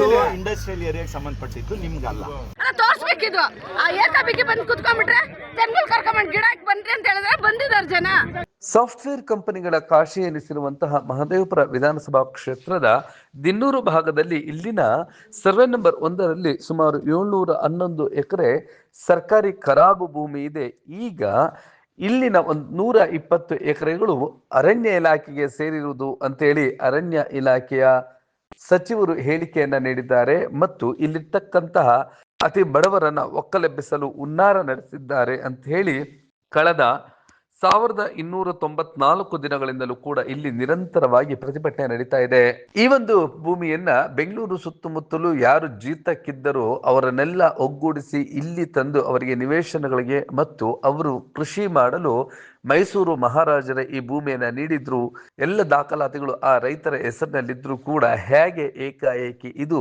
ಇದು ಇಂಡಸ್ಟ್ರಿಯಲ್ ಏರಿಯಾಗೆ ಸಂಬಂಧಪಟ್ಟಿದ್ದು ನಿಮ್ಗಲ್ಲ. ಅಲ್ಲ ತೋರ್ಸ್ಬೇಕಿದು ಆ ಏಕಾಬಿಗೆ ಬಂದು ಕುತ್ಕೊಂಡ್ಬಿಟ್ರೆ ತೆಂಗಲ್ ಕರ್ಕೊಂಡ್ ಗಿಡ ಹಾಕಿ ಬಂದ್ರಿ ಅಂತ ಹೇಳಿದ್ರೆ ಬಂದಿದ್ದಾರೆ ಜನ. ಸಾಫ್ಟ್ವೇರ್ ಕಂಪನಿಗಳ ಕಾಶಿ ಎನಿಸಿರುವಂತಹ ಮಹದೇವಪುರ ವಿಧಾನಸಭಾ ಕ್ಷೇತ್ರದ ದಿನ್ನೂರು ಭಾಗದಲ್ಲಿ ಇಲ್ಲಿನ ಸರ್ವೆ ನಂಬರ್ ಒಂದರಲ್ಲಿ ಸುಮಾರು ಏಳ್ನೂರ ಹನ್ನೊಂದು ಎಕರೆ ಸರ್ಕಾರಿ ಖರಾಬು ಭೂಮಿ ಇದೆ. ಈಗ ಇಲ್ಲಿನ ಒಂದು ನೂರ ಇಪ್ಪತ್ತು ಎಕರೆಗಳು ಅರಣ್ಯ ಇಲಾಖೆಗೆ ಸೇರಿರುವುದು ಅಂತೇಳಿ ಅರಣ್ಯ ಇಲಾಖೆಯ ಸಚಿವರು ಹೇಳಿಕೆಯನ್ನ ನೀಡಿದ್ದಾರೆ ಮತ್ತು ಇಲ್ಲಿರ್ತಕ್ಕಂತಹ ಅತಿ ಬಡವರನ್ನ ಒಕ್ಕಲೆಬ್ಬಿಸಲು ಉನ್ನಾರ ನಡೆಸಿದ್ದಾರೆ ಅಂತ ಹೇಳಿ ಕಳೆದ ಸಾವಿರದ ಇನ್ನೂರ ತೊಂಬತ್ನಾಲ್ಕು ದಿನಗಳಿಂದಲೂ ಕೂಡ ಇಲ್ಲಿ ನಿರಂತರವಾಗಿ ಪ್ರತಿಭಟನೆ ನಡೀತಾ ಇದೆ. ಈ ಒಂದು ಭೂಮಿಯನ್ನ ಬೆಂಗಳೂರು ಸುತ್ತಮುತ್ತಲು ಯಾರು ಜೀತಕ್ಕಿದ್ದರೋ ಅವರನ್ನೆಲ್ಲ ಒಗ್ಗೂಡಿಸಿ ಇಲ್ಲಿ ತಂದು ಅವರಿಗೆ ನಿವೇಶನಗಳಿಗೆ ಮತ್ತು ಅವರು ಕೃಷಿ ಮಾಡಲು ಮೈಸೂರು ಮಹಾರಾಜರ ಈ ಭೂಮಿಯನ್ನ ನೀಡಿದ್ರು. ಎಲ್ಲ ದಾಖಲಾತಿಗಳು ಆ ರೈತರ ಹೆಸರಿನಲ್ಲಿದ್ರು ಕೂಡ ಹೇಗೆ ಏಕಾಏಕಿ ಇದು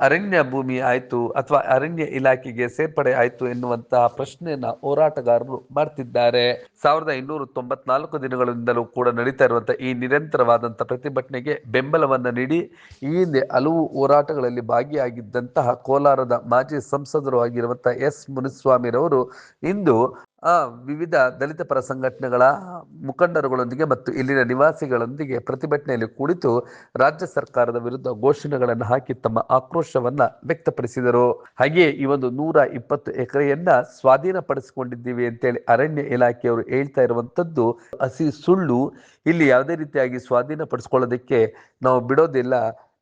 ಅರಣ್ಯ ಭೂಮಿ ಆಯಿತು ಅಥವಾ ಅರಣ್ಯ ಇಲಾಖೆಗೆ ಸೇರ್ಪಡೆ ಆಯಿತು ಎನ್ನುವಂತಹ ಪ್ರಶ್ನೆಯನ್ನ ಹೋರಾಟಗಾರರು ಮಾಡ್ತಿದ್ದಾರೆ. ಸಾವಿರದ ಇನ್ನೂರ ತೊಂಬತ್ನಾಲ್ಕು ದಿನಗಳಿಂದಲೂ ಕೂಡ ನಡೀತಾ ಇರುವಂತಹ ಈ ನಿರಂತರವಾದಂತಹ ಪ್ರತಿಭಟನೆಗೆ ಬೆಂಬಲವನ್ನ ನೀಡಿ, ಈ ಹಿಂದೆ ಹಲವು ಹೋರಾಟಗಳಲ್ಲಿ ಭಾಗಿಯಾಗಿದ್ದಂತಹ ಕೋಲಾರದ ಮಾಜಿ ಸಂಸದರು ಆಗಿರುವಂತಹ ಎಸ್ ಮುನಿಸ್ವಾಮಿರವರು ಇಂದು ವಿವಿಧ ದಲಿತ ಪರ ಸಂಘಟನೆಗಳ ಮುಖಂಡರುಗಳೊಂದಿಗೆ ಮತ್ತು ಇಲ್ಲಿನ ನಿವಾಸಿಗಳೊಂದಿಗೆ ಪ್ರತಿಭಟನೆಯಲ್ಲಿ ಕುಳಿತು ರಾಜ್ಯ ಸರ್ಕಾರದ ವಿರುದ್ಧ ಘೋಷಣೆಗಳನ್ನು ಹಾಕಿ ತಮ್ಮ ಆಕ್ರೋಶವನ್ನ ವ್ಯಕ್ತಪಡಿಸಿದರು. ಹಾಗೆಯೇ ಈ ಒಂದು ನೂರ ಇಪ್ಪತ್ತು ಎಕರೆಯನ್ನ ಸ್ವಾಧೀನಪಡಿಸಿಕೊಂಡಿದ್ದೀವಿ ಅಂತೇಳಿ ಅರಣ್ಯ ಇಲಾಖೆಯವರು ಹೇಳ್ತಾ ಇರುವಂತದ್ದು ಹಸಿ ಸುಳ್ಳು. ಇಲ್ಲಿ ಯಾವುದೇ ರೀತಿಯಾಗಿ ಸ್ವಾಧೀನಪಡಿಸ್ಕೊಳ್ಳೋದಕ್ಕೆ ನಾವು ಬಿಡೋದಿಲ್ಲ.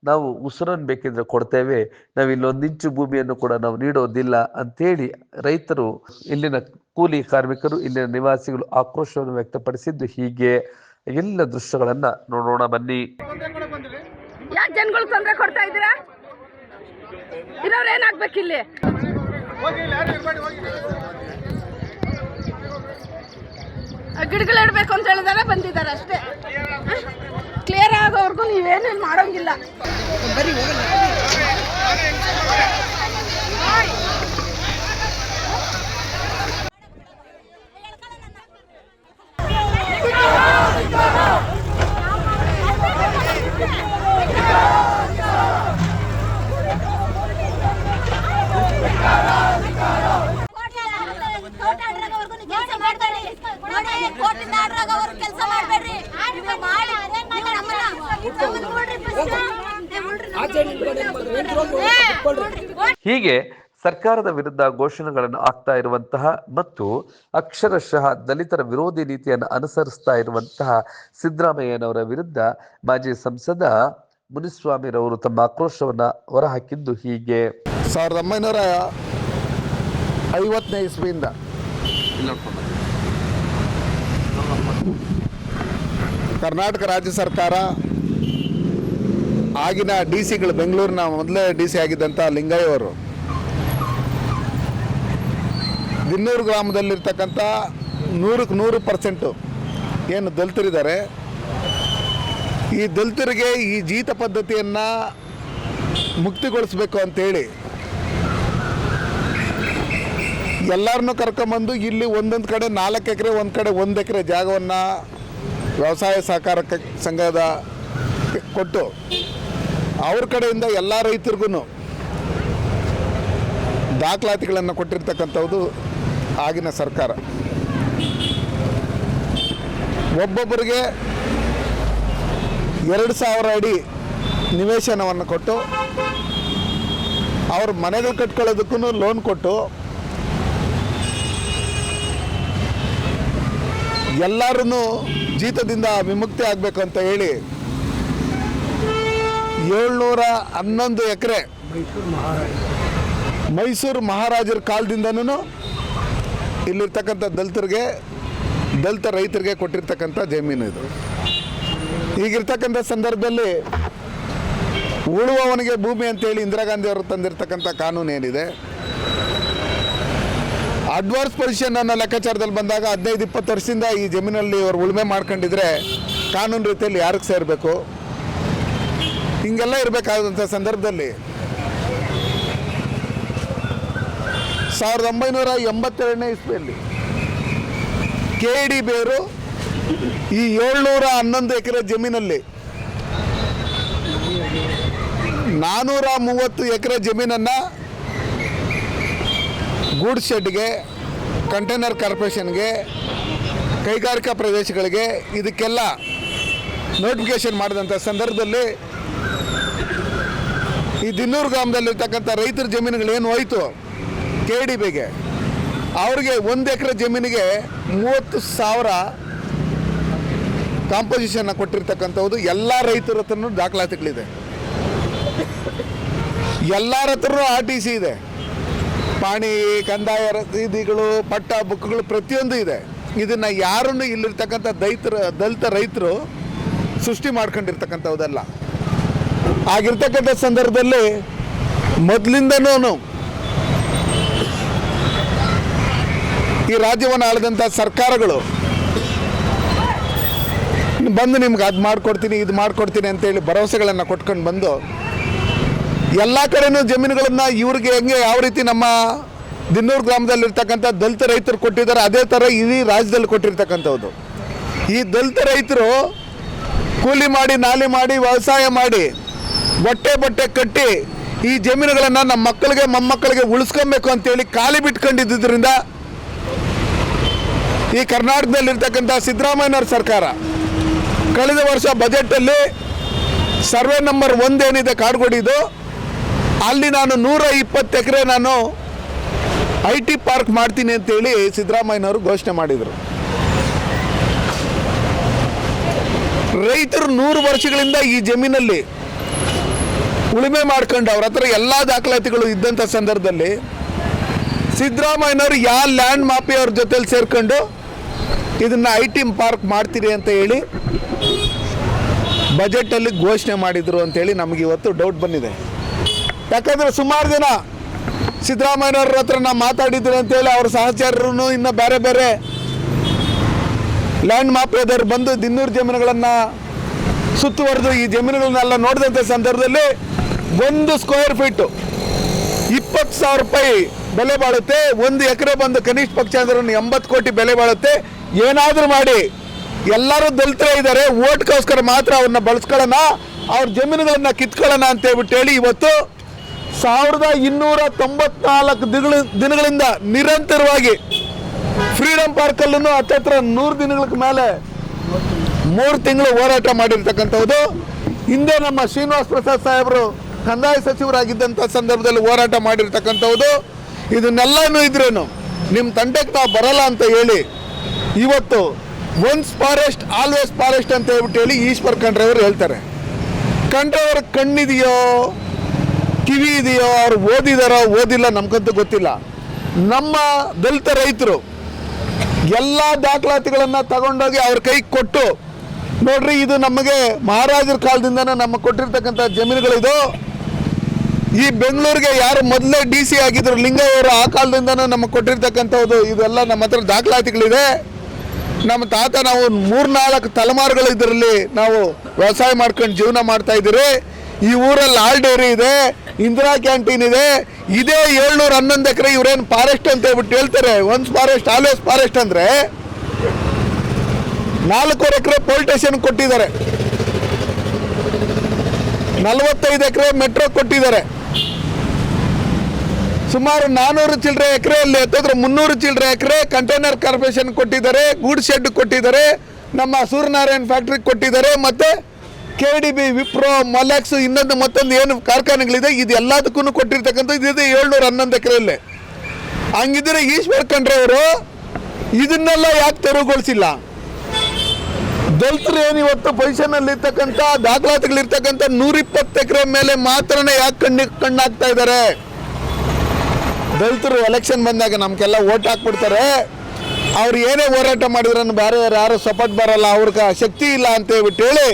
ನಾವು ಉಸಿರನ್ನು ಬೇಕಿದ್ರೆ ಕೊಡ್ತೇವೆ. ನಾವು ಇಲ್ಲೊಂದು ಇಂಚು ಭೂಮಿಯನ್ನು ಕೂಡ ನಾವು ನೀಡೋದಿಲ್ಲ ಅಂತೇಳಿ ರೈತರು ಇಲ್ಲಿನ ಕೂಲಿ ಕಾರ್ಮಿಕರು ಇಲ್ಲಿನ ನಿವಾಸಿಗಳು ಆಕ್ರೋಶವನ್ನು ವ್ಯಕ್ತಪಡಿಸಿದ್ದು ಹೀಗೆ. ಎಲ್ಲ ದೃಶ್ಯಗಳನ್ನ ನೋಡೋಣ ಬನ್ನಿ. ಯಾಕೆ ಜನಗಳು ತೊಂದರೆ ಕೊಡ್ತಾ ಇದ್ದೀರಾ? ಇರೋರು ಏನಾಗ್ಬೇಕು ಇಲ್ಲಿ ಗಿಡಗಳು ಇಡಬೇಕು ಅಂತ ಹೇಳಿದಾರೆ ಬಂದಿದ್ದಾರೆ ಅಷ್ಟೇ. ಕ್ಲಿಯರ್ ಆಗೋವರೆಗೂ ನೀವೇನು ಇಲ್ಲಿ ಮಾಡೋಂಗಿಲ್ಲ ಕೆಲಸ ಮಾಡಬೇಡ್ರಿ ನೀವು ಮಾಡಿ ನೀವು ನಮ್ಮನ್ನ ನಮ್ಮನ್ನ ನೋಡ್ರಿ first. ಹೀಗೆ ಸರ್ಕಾರದ ವಿರುದ್ಧ ಘೋಷಣೆಗಳನ್ನು ಆಗ್ತಾ ಇರುವಂತಹ ಮತ್ತು ಅಕ್ಷರಶಃ ದಲಿತರ ವಿರೋಧಿ ನೀತಿಯನ್ನು ಅನುಸರಿಸ್ತಾ ಇರುವಂತಹ ಸಿದ್ದರಾಮಯ್ಯನವರ ವಿರುದ್ಧ ಮಾಜಿ ಸಂಸದ ಮುನಿಸ್ವಾಮಿರವರು ತಮ್ಮ ಆಕ್ರೋಶವನ್ನು ಹೊರಹಾಕಿದ್ದು ಹೀಗೆ. ಸಾವಿರದ ಒಂಬೈನೂರ ಐವತ್ತನೇ ಇಸ್ವಿಯಿಂದ. ಕರ್ನಾಟಕ ರಾಜ್ಯ ಸರ್ಕಾರ ಆಗಿನ ಡಿ ಸಿಗಳು ಬೆಂಗಳೂರಿನ ಮೊದಲೇ ಡಿ ಸಿ ಆಗಿದ್ದಂಥ ಲಿಂಗಯ್ಯವರು. ದಿನ್ನೂರು ಗ್ರಾಮದಲ್ಲಿರ್ತಕ್ಕಂಥ ನೂರಕ್ಕೆ ನೂರು ಪರ್ಸೆಂಟು ಏನು ದಲಿತರಿದ್ದಾರೆ. ಈ ದಲಿತರಿಗೆ ಈ ಜೀತ ಪದ್ಧತಿಯನ್ನು ಮುಕ್ತಿಗೊಳಿಸಬೇಕು ಅಂತೇಳಿ ಎಲ್ಲರನ್ನೂ ಕರ್ಕೊಂಬಂದು ಇಲ್ಲಿ ಒಂದೊಂದು ಕಡೆ ನಾಲ್ಕು ಎಕರೆ, ಒಂದು ಕಡೆ ಒಂದು ಎಕರೆ ಜಾಗವನ್ನು ವ್ಯವಸಾಯ ಸಹಕಾರ ಸಂಘದ ಕೊಟ್ಟು ಅವ್ರ ಕಡೆಯಿಂದ ಎಲ್ಲ ರೈತರಿಗೂ ದಾಖಲಾತಿಗಳನ್ನು ಕೊಟ್ಟಿರ್ತಕ್ಕಂಥದ್ದು ಆಗಿನ ಸರ್ಕಾರ. ಒಬ್ಬೊಬ್ಬರಿಗೆ ಎರಡು ಸಾವಿರ ಅಡಿ ನಿವೇಶನವನ್ನು ಕೊಟ್ಟು, ಅವ್ರ ಮನೆಗಳು ಕಟ್ಕೊಳ್ಳೋದಕ್ಕೂ ಲೋನ್ ಕೊಟ್ಟು ಎಲ್ಲರೂ ಜೀತದಿಂದ ವಿಮುಕ್ತಿ ಆಗಬೇಕು ಅಂತ ಹೇಳಿ ಏಳ್ನೂರ ಹನ್ನೊಂದು ಎಕರೆ ಮೈಸೂರು ಮಹಾರಾಜರ ಕಾಲದಿಂದನೂ ಇಲ್ಲಿರ್ತಕ್ಕಂಥ ದಲಿತರಿಗೆ, ದಲಿತ ರೈತರಿಗೆ ಕೊಟ್ಟಿರ್ತಕ್ಕಂಥ ಜಮೀನು ಇದು. ಹೀಗಿರ್ತಕ್ಕಂಥ ಸಂದರ್ಭದಲ್ಲಿ ಉಳುವವನಿಗೆ ಭೂಮಿ ಅಂತೇಳಿ ಇಂದಿರಾ ಗಾಂಧಿ ಅವರು ತಂದಿರತಕ್ಕಂಥ ಕಾನೂನು ಏನಿದೆ? ಅಡ್ವಾನ್ಸ್ ಪೊಸಿಷನ್ ಅನ್ನೋ ಲೆಕ್ಕಾಚಾರದಲ್ಲಿ ಬಂದಾಗ ಹದಿನೈದು, ಇಪ್ಪತ್ತು ವರ್ಷದಿಂದ ಈ ಜಮೀನಲ್ಲಿ ಅವರು ಉಳುಮೆ ಮಾಡ್ಕೊಂಡಿದ್ರೆ ಕಾನೂನು ರೀತಿಯಲ್ಲಿ ಯಾರಿಗೆ ಸೇರಬೇಕು? ಹಿಂಗೆಲ್ಲ ಇರಬೇಕಾದಂಥ ಸಂದರ್ಭದಲ್ಲಿ ಸಾವಿರದ ಒಂಬೈನೂರ ಎಂಬತ್ತೆರಡನೇ ಇಸ್ವಿಯಲ್ಲಿ ಕೆ ಡಿ ಬೇರು ಈ ಏಳ್ನೂರ ಹನ್ನೊಂದು ಎಕರೆ ಜಮೀನಲ್ಲಿ ನಾನೂರ ಮೂವತ್ತು ಎಕರೆ ಜಮೀನನ್ನು ಗೂಡ್ ಶೆಡ್ಗೆ ಕಂಟೈನರ್ ಕಾರ್ಪೊರೇಷನ್ಗೆ, ಕೈಗಾರಿಕಾ ಪ್ರದೇಶಗಳಿಗೆ ಇದಕ್ಕೆಲ್ಲ ನೋಟಿಫಿಕೇಶನ್ ಮಾಡಿದಂಥ ಸಂದರ್ಭದಲ್ಲಿ ಈ ದಿನ್ನೂರು ಗ್ರಾಮದಲ್ಲಿರ್ತಕ್ಕಂಥ ರೈತರ ಜಮೀನುಗಳು ಹೋಯಿತು? ಹೋಯ್ತು ಕೆ ಡಿ ಬಿಗೆ ಅವ್ರಿಗೆ ಒಂದು ಎಕರೆ ಜಮೀನಿಗೆ ಮೂವತ್ತು ಸಾವಿರ ಕಾಂಪೋಸಿಷನ್ನ ಕೊಟ್ಟಿರ್ತಕ್ಕಂಥದ್ದು ಎಲ್ಲ ರೈತರ ಹತ್ರನೂ ದಾಖಲಾತಿಗಳಿದೆ. ಎಲ್ಲರ ಹತ್ರನೂ ಆರ್ ಟಿ ಸಿ ಇದೆ. ಪಾಣಿ, ಕಂದಾಯ ರಸೀದಿಗಳು ಪಟ್ಟ ಬುಕ್ಗಳು ಪ್ರತಿಯೊಂದು ಇದೆ. ಇದನ್ನು ಯಾರನ್ನು ಇಲ್ಲಿರ್ತಕ್ಕಂಥ ದೈತರ, ದಲಿತ ರೈತರು ಸೃಷ್ಟಿ ಮಾಡ್ಕೊಂಡಿರ್ತಕ್ಕಂಥವ್ದಲ್ಲ. ಆಗಿರ್ತಕ್ಕಂಥ ಸಂದರ್ಭದಲ್ಲಿ ಮೊದಲಿಂದನೂ ಈ ರಾಜ್ಯವನ್ನು ಆಳಿದಂಥ ಸರ್ಕಾರಗಳು ಬಂದು ನಿಮ್ಗೆ ಅದು ಮಾಡಿಕೊಡ್ತೀನಿ, ಇದು ಮಾಡಿಕೊಡ್ತೀನಿ ಅಂತೇಳಿ ಭರವಸೆಗಳನ್ನು ಕೊಟ್ಕೊಂಡು ಬಂದು ಎಲ್ಲ ಕಡೆನೂ ಜಮೀನುಗಳನ್ನು ಇವ್ರಿಗೆ ಹೆಂಗೆ ಯಾವ ರೀತಿ ನಮ್ಮ ದಿನ್ನೂರು ಗ್ರಾಮದಲ್ಲಿರ್ತಕ್ಕಂಥ ದಲಿತ ರೈತರು ಕೊಟ್ಟಿದ್ದಾರೆ, ಅದೇ ಥರ ಇಡೀ ರಾಜ್ಯದಲ್ಲಿ ಕೊಟ್ಟಿರ್ತಕ್ಕಂಥವ್ದು. ಈ ದಲಿತ ರೈತರು ಕೂಲಿ ಮಾಡಿ, ನಾಲಿ ಮಾಡಿ, ವ್ಯವಸಾಯ ಮಾಡಿ, ಬಟ್ಟೆ ಬಟ್ಟೆ ಕಟ್ಟಿ ಈ ಜಮೀನುಗಳನ್ನು ನಮ್ಮ ಮಕ್ಕಳಿಗೆ, ಮೊಮ್ಮಕ್ಕಳಿಗೆ ಉಳಿಸ್ಕೊಬೇಕು ಅಂತೇಳಿ ಖಾಲಿ ಬಿಟ್ಕೊಂಡಿದ್ದರಿಂದ ಈ ಕರ್ನಾಟಕದಲ್ಲಿರ್ತಕ್ಕಂಥ ಸಿದ್ದರಾಮಯ್ಯನವ್ರ ಸರ್ಕಾರ ಕಳೆದ ವರ್ಷ ಬಜೆಟಲ್ಲಿ ಸರ್ವೆ ನಂಬರ್ ಒಂದೇನಿದೆ ಕಾಡ್ಗೋಡಿದು, ಅಲ್ಲಿ ನಾನು ನೂರ ಇಪ್ಪತ್ತು ಎಕರೆ ನಾನು ಐ ಟಿ ಪಾರ್ಕ್ ಮಾಡ್ತೀನಿ ಅಂತೇಳಿ ಸಿದ್ದರಾಮಯ್ಯನವರು ಘೋಷಣೆ ಮಾಡಿದರು. ರೈತರು ನೂರು ವರ್ಷಗಳಿಂದ ಈ ಜಮೀನಲ್ಲಿ ಉಳುಮೆ ಮಾಡ್ಕೊಂಡು ಅವ್ರ ಹತ್ರ ಎಲ್ಲ ದಾಖಲಾತಿಗಳು ಇದ್ದಂಥ ಸಂದರ್ಭದಲ್ಲಿ ಸಿದ್ದರಾಮಯ್ಯನವರು ಯಾವ ಲ್ಯಾಂಡ್ ಮಾಫಿಯವ್ರ ಜೊತೆಲಿ ಸೇರ್ಕೊಂಡು ಇದನ್ನು ಐ ಟಿ ಪಾರ್ಕ್ ಮಾಡ್ತೀರಿ ಅಂತ ಹೇಳಿ ಬಜೆಟಲ್ಲಿ ಘೋಷಣೆ ಮಾಡಿದರು ಅಂತೇಳಿ ನಮಗೆ ಇವತ್ತು ಡೌಟ್ ಬಂದಿದೆ. ಯಾಕಂದರೆ ಸುಮಾರು ಜನ ಸಿದ್ದರಾಮಯ್ಯವ್ರ ಹತ್ರ ನಾವು ಮಾತಾಡಿದ್ರು ಅಂತೇಳಿ ಅವ್ರ ಸಹಚರರು ಇನ್ನು ಬೇರೆ ಬೇರೆ ಲ್ಯಾಂಡ್ ಮಾಫಿಯಾದವ್ರು ಬಂದು ದಿನ್ನೂರು ಜಮೀನುಗಳನ್ನು ಸುತ್ತುವರೆದು ಈ ಜಮೀನುಗಳನ್ನೆಲ್ಲ ನೋಡಿದಂಥ ಸಂದರ್ಭದಲ್ಲಿ ಒಂದು ಸ್ಕ್ವೇರ್ ಫೀಟು ಇಪ್ಪತ್ತು ಸಾವಿರ ರೂಪಾಯಿ ಬೆಲೆ ಬಾಳುತ್ತೆ, ಒಂದು ಎಕರೆ ಬಂದು ಕನಿಷ್ಠ ಪಕ್ಷ ಅಂದ್ರೆ ಎಂಬತ್ತು ಕೋಟಿ ಬೆಲೆ ಬಾಳುತ್ತೆ. ಏನಾದರೂ ಮಾಡಿ. ಎಲ್ಲರೂ ದಲಿತರೇ ಇದ್ದಾರೆ ಓಟ್ಗೋಸ್ಕರ ಮಾತ್ರ ಅವ್ರನ್ನ ಬಳಸ್ಕೊಳ್ಳೋಣ, ಅವ್ರ ಜಮೀನುಗಳನ್ನು ಕಿತ್ಕೊಳ್ಳೋಣ ಅಂತ ಹೇಳ್ಬಿಟ್ಟು ಹೇಳಿ ಇವತ್ತು ಸಾವಿರದ ಇನ್ನೂರ ತೊಂಬತ್ನಾಲ್ಕು ದಿನಗಳ, ದಿನಗಳಿಂದ ನಿರಂತರವಾಗಿ ಫ್ರೀಡಮ್ ಪಾರ್ಕಲ್ಲೂ ಹತ್ತತ್ರ ನೂರು ದಿನಗಳ ಮೇಲೆ ಮೂರು ತಿಂಗಳು ಹೋರಾಟ ಮಾಡಿರ್ತಕ್ಕಂಥದ್ದು ಹಿಂದೆ ನಮ್ಮ ಶ್ರೀನಿವಾಸ್ ಪ್ರಸಾದ್ ಸಾಹೇಬರು ಕಂದಾಯ ಸಚಿವರಾಗಿದ್ದಂಥ ಸಂದರ್ಭದಲ್ಲಿ ಹೋರಾಟ ಮಾಡಿರ್ತಕ್ಕಂಥದ್ದು ಇದನ್ನೆಲ್ಲನೂ ಇದ್ರೇನು ನಿಮ್ಮ ತಂಡಕ್ಕೆ ನಾವು ಬರಲ್ಲ ಅಂತ ಹೇಳಿ ಇವತ್ತು ಒನ್ಸ್ ಫಾರೆಸ್ಟ್ ಆಲ್ವೇಸ್ ಫಾರೆಸ್ಟ್ ಅಂತ ಹೇಳ್ಬಿಟ್ಟು ಹೇಳಿ ಈಶ್ವರ್ ಖಂಡ್ರೆ ಅವರು ಹೇಳ್ತಾರೆ. ಖಂಡ್ರೆ ಅವ್ರ ಕಣ್ಣಿದೆಯೋ ಕಿವಿ ಇದೆಯೋ ಅವ್ರು ಓದಿದಾರೋ, ಓದಿಲ್ಲ ನಮ್ಗಂತೂ ಗೊತ್ತಿಲ್ಲ. ನಮ್ಮ ದಲಿತ ರೈತರು ಎಲ್ಲ ದಾಖಲಾತಿಗಳನ್ನು ತಗೊಂಡೋಗಿ ಅವ್ರ ಕೈಗೆ ಕೊಟ್ಟು, ನೋಡ್ರಿ ಇದು ನಮಗೆ ಮಹಾರಾಜರ ಕಾಲದಿಂದನೇ ನಮ್ಮ ಕೊಟ್ಟಿರ್ತಕ್ಕಂಥ ಜಮೀನುಗಳಿದು. ಈ ಬೆಂಗಳೂರಿಗೆ ಯಾರು ಮೊದಲೇ ಡಿ ಸಿ ಆಗಿದ್ರು, ಲಿಂಗಯ್ಯವರು ಆ ಕಾಲದಿಂದನೂ ನಮಗೆ ಕೊಟ್ಟಿರ್ತಕ್ಕಂಥದ್ದು, ಇದೆಲ್ಲ ನಮ್ಮ ಹತ್ರ ದಾಖಲಾತಿಗಳಿದೆ. ನಮ್ಮ ತಾತ ನಾವು ಮೂರ್ನಾಲ್ಕು ತಲೆಮಾರುಗಳು ಇದರಲ್ಲಿ ನಾವು ವ್ಯವಸಾಯ ಮಾಡ್ಕೊಂಡು ಜೀವನ ಮಾಡ್ತಾ ಇದ್ದೀರಿ. ಈ ಊರಲ್ಲಿ ಹಾಲ್ ಡೈರಿ ಇದೆ, ಇಂದಿರಾ ಕ್ಯಾಂಟೀನ್ ಇದೆ. ಇದೇ ಏಳ್ನೂರ ಹನ್ನೊಂದು ಎಕರೆ ಇವ್ರೇನು ಫಾರೆಸ್ಟ್ ಅಂತ ಹೇಳ್ಬಿಟ್ಟು ಹೇಳ್ತಾರೆ. ಒನ್ಸ್ ಫಾರೆಸ್ಟ್ ಆಲ್ವೇಸ್ ಫಾರೆಸ್ಟ್ ಅಂದರೆ ನಾಲ್ಕೂವರೆ ಎಕರೆ ಪೊಲೀಸ್ ಸ್ಟೇಷನ್ ಕೊಟ್ಟಿದ್ದಾರೆ. ನಲವತ್ತೈದು ಎಕರೆ ಮೆಟ್ರೋ ಕೊಟ್ಟಿದ್ದಾರೆ. ಸುಮಾರು ನಾನೂರು ಚಿಲ್ಲರೆ ಎಕರೆಯಲ್ಲಿ ಎತ್ತಿದ್ರೆ ಮುನ್ನೂರು ಚಿಲ್ಲರೆ ಎಕರೆ ಕಂಟೈನರ್ ಕಾರ್ಪೊರೇಷನ್ ಕೊಟ್ಟಿದ್ದಾರೆ, ಗೂಡ್ ಶೆಡ್ ಕೊಟ್ಟಿದ್ದಾರೆ, ನಮ್ಮ ಸೂರ್ಯನಾರಾಯಣ್ ಫ್ಯಾಕ್ಟ್ರಿಗೆ ಕೊಟ್ಟಿದ್ದಾರೆ, ಮತ್ತು ಕೆ ಡಿ ಬಿ ವಿಪ್ರೋ ಮೊಲ್ಯಾಕ್ಸ್ ಇನ್ನೊಂದು ಮತ್ತೊಂದು ಏನು ಕಾರ್ಖಾನೆಗಳಿದೆ, ಇದು ಎಲ್ಲದಕ್ಕೂ ಕೊಟ್ಟಿರ್ತಕ್ಕಂಥದ್ದು, ಇದು ಏಳ್ನೂರ ಹನ್ನೊಂದು ಎಕರೆಯಲ್ಲಿ. ಹಂಗಿದ್ರೆ ಈಶ್ವರ್ ಖಂಡ್ರೆ ಅವರು ಇದನ್ನೆಲ್ಲ ಯಾಕೆ ತೆರವುಗೊಳಿಸಿಲ್ಲ? ದಲಿತರು ಏನು ಇವತ್ತು ಪೊಸಿಷನಲ್ಲಿ ಇರ್ತಕ್ಕಂಥ ದಾಖಲಾತಿಗಳಿರ್ತಕ್ಕಂಥ ನೂರಿಪ್ಪತ್ತು ಎಕರೆ ಮೇಲೆ ಮಾತ್ರನೇ ಯಾಕೆ ಕಣ್ಣಿ ಕಣ್ಣಾಗ್ತಾ ಇದ್ದಾರೆ? ದಲಿತರು ಎಲೆಕ್ಷನ್ ಬಂದಾಗ ನಮ್ಗೆಲ್ಲ ಓಟ್ ಹಾಕ್ಬಿಡ್ತಾರೆ. ಅವ್ರು ಏನೇ ಹೋರಾಟ ಮಾಡಿದ್ರು ಬೇರೆ ಯಾರು ಸಪೋರ್ಟ್ ಬರಲ್ಲ. ಅವ್ರಿಗೆ ಶಕ್ತಿ ಇಲ್ಲ ಅಂತ ಹೇಳ್ಬಿಟ್ಟು ಹೇಳಿ,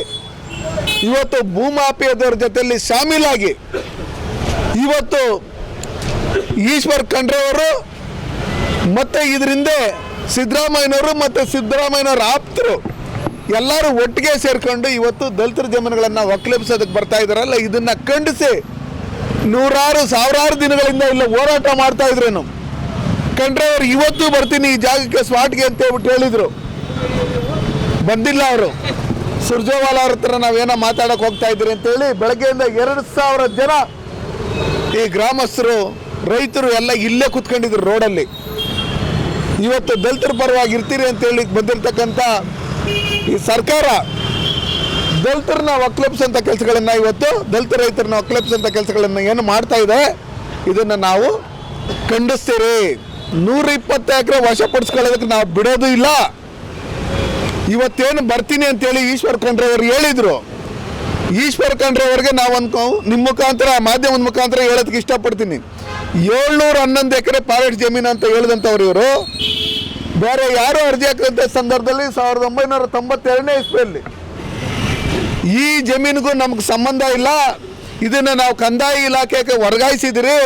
ಇವತ್ತು ಭೂಮಾಪಿಯದವ್ರ ಜೊತೆಯಲ್ಲಿ ಶಾಮೀಲಾಗಿ ಇವತ್ತು ಈಶ್ವರ್ ಖಂಡ್ರೆ ಅವರು ಮತ್ತೆ ಇದರಿಂದ ಸಿದ್ದರಾಮಯ್ಯನವರು ಮತ್ತು ಸಿದ್ದರಾಮಯ್ಯನವರ ಆಪ್ತರು ಎಲ್ಲರೂ ಒಟ್ಟಿಗೆ ಸೇರ್ಕೊಂಡು ಇವತ್ತು ದಲಿತರ ಜಮೀನುಗಳನ್ನು ಒಕ್ಕಲೆಬ್ಸೋದಕ್ಕೆ ಬರ್ತಾ ಇದ್ದಾರಲ್ಲ ಇದನ್ನ ಖಂಡಿಸಿ ನೂರಾರು ಸಾವಿರಾರು ದಿನಗಳಿಂದ ಇಲ್ಲ ಹೋರಾಟ ಮಾಡ್ತಾ ಇದ್ರೇನು? ಕಂಡ್ರೆ ಅವ್ರು ಇವತ್ತು ಬರ್ತೀನಿ ಈ ಜಾಗಕ್ಕೆ ಸ್ಪಾಟ್ಗೆ ಅಂತ ಹೇಳ್ಬಿಟ್ಟು ಹೇಳಿದ್ರು. ಬಂದಿಲ್ಲ ಅವರು. ಸುರ್ಜೇವಾಲ ಅವ್ರ ಹತ್ರ ನಾವೇನೋ ಮಾತಾಡಕ್ಕೆ ಹೋಗ್ತಾ ಇದ್ದೀರಿ ಅಂತೇಳಿ ಬೆಳಗ್ಗೆಯಿಂದ ಎರಡು ಸಾವಿರ ಜನ ಈ ಗ್ರಾಮಸ್ಥರು, ರೈತರು ಎಲ್ಲ ಇಲ್ಲೇ ಕುತ್ಕೊಂಡಿದ್ರು ರೋಡಲ್ಲಿ. ಇವತ್ತು ದಲಿತರ ಪರವಾಗಿ ಇರ್ತೀರಿ ಅಂತೇಳಿ ಬಂದಿರತಕ್ಕಂಥ ಈ ಸರ್ಕಾರ ದಲಿತರನ್ನ ಒಕ್ಲೆಪ್ಸಂಥ ಕೆಲಸಗಳನ್ನು ಇವತ್ತು ದಲಿತ ರೈತರನ್ನ ಒಕ್ಲೆಪ್ಸಂಥ ಕೆಲಸಗಳನ್ನು ಏನು ಮಾಡ್ತಾ ಇದೆ, ಇದನ್ನು ನಾವು ಖಂಡಿಸ್ತೀರಿ. ನೂರ ಇಪ್ಪತ್ತು ಎಕರೆ ವಶಪಡಿಸ್ಕೊಳ್ಳೋದಕ್ಕೆ ನಾವು ಬಿಡೋದು ಇಲ್ಲ. ಇವತ್ತೇನು ಬರ್ತೀನಿ ಅಂತೇಳಿ ಈಶ್ವರ್ ಖಂಡ್ರೆ ಅವರು ಹೇಳಿದ್ರು. ಈಶ್ವರ್ ಖಂಡ್ರೆ ಅವರಿಗೆ ನಾವು ಅನ್ಕೊ ನಿಮ್ಮ ಮುಖಾಂತರ, ಮಾಧ್ಯಮದ ಮುಖಾಂತರ ಹೇಳೋದಕ್ಕೆ ಇಷ್ಟಪಡ್ತೀನಿ. ಏಳ್ನೂರ ಹನ್ನೊಂದು ಎಕರೆ ಫಾರೆಸ್ಟ್ ಜಮೀನು ಅಂತ ಹೇಳಿದಂಥವ್ರು ಇವರು. ಬೇರೆ ಯಾರು ಅರ್ಜಿ ಹಾಕಿದಂಥ ಸಂದರ್ಭದಲ್ಲಿ ಸಾವಿರದ ಒಂಬೈನೂರ ತೊಂಬತ್ತೆರಡನೇ ಇಸ್ವಿಯಲ್ಲಿ ಈ ಜಮೀನಿಗೂ ನಮ್ಗೆ ಸಂಬಂಧ ಇಲ್ಲ. ಇದನ್ನು ನಾವು ಕಂದಾಯ ಇಲಾಖೆಗೆ ವರ್ಗಾಯಿಸಿದಿರಿ.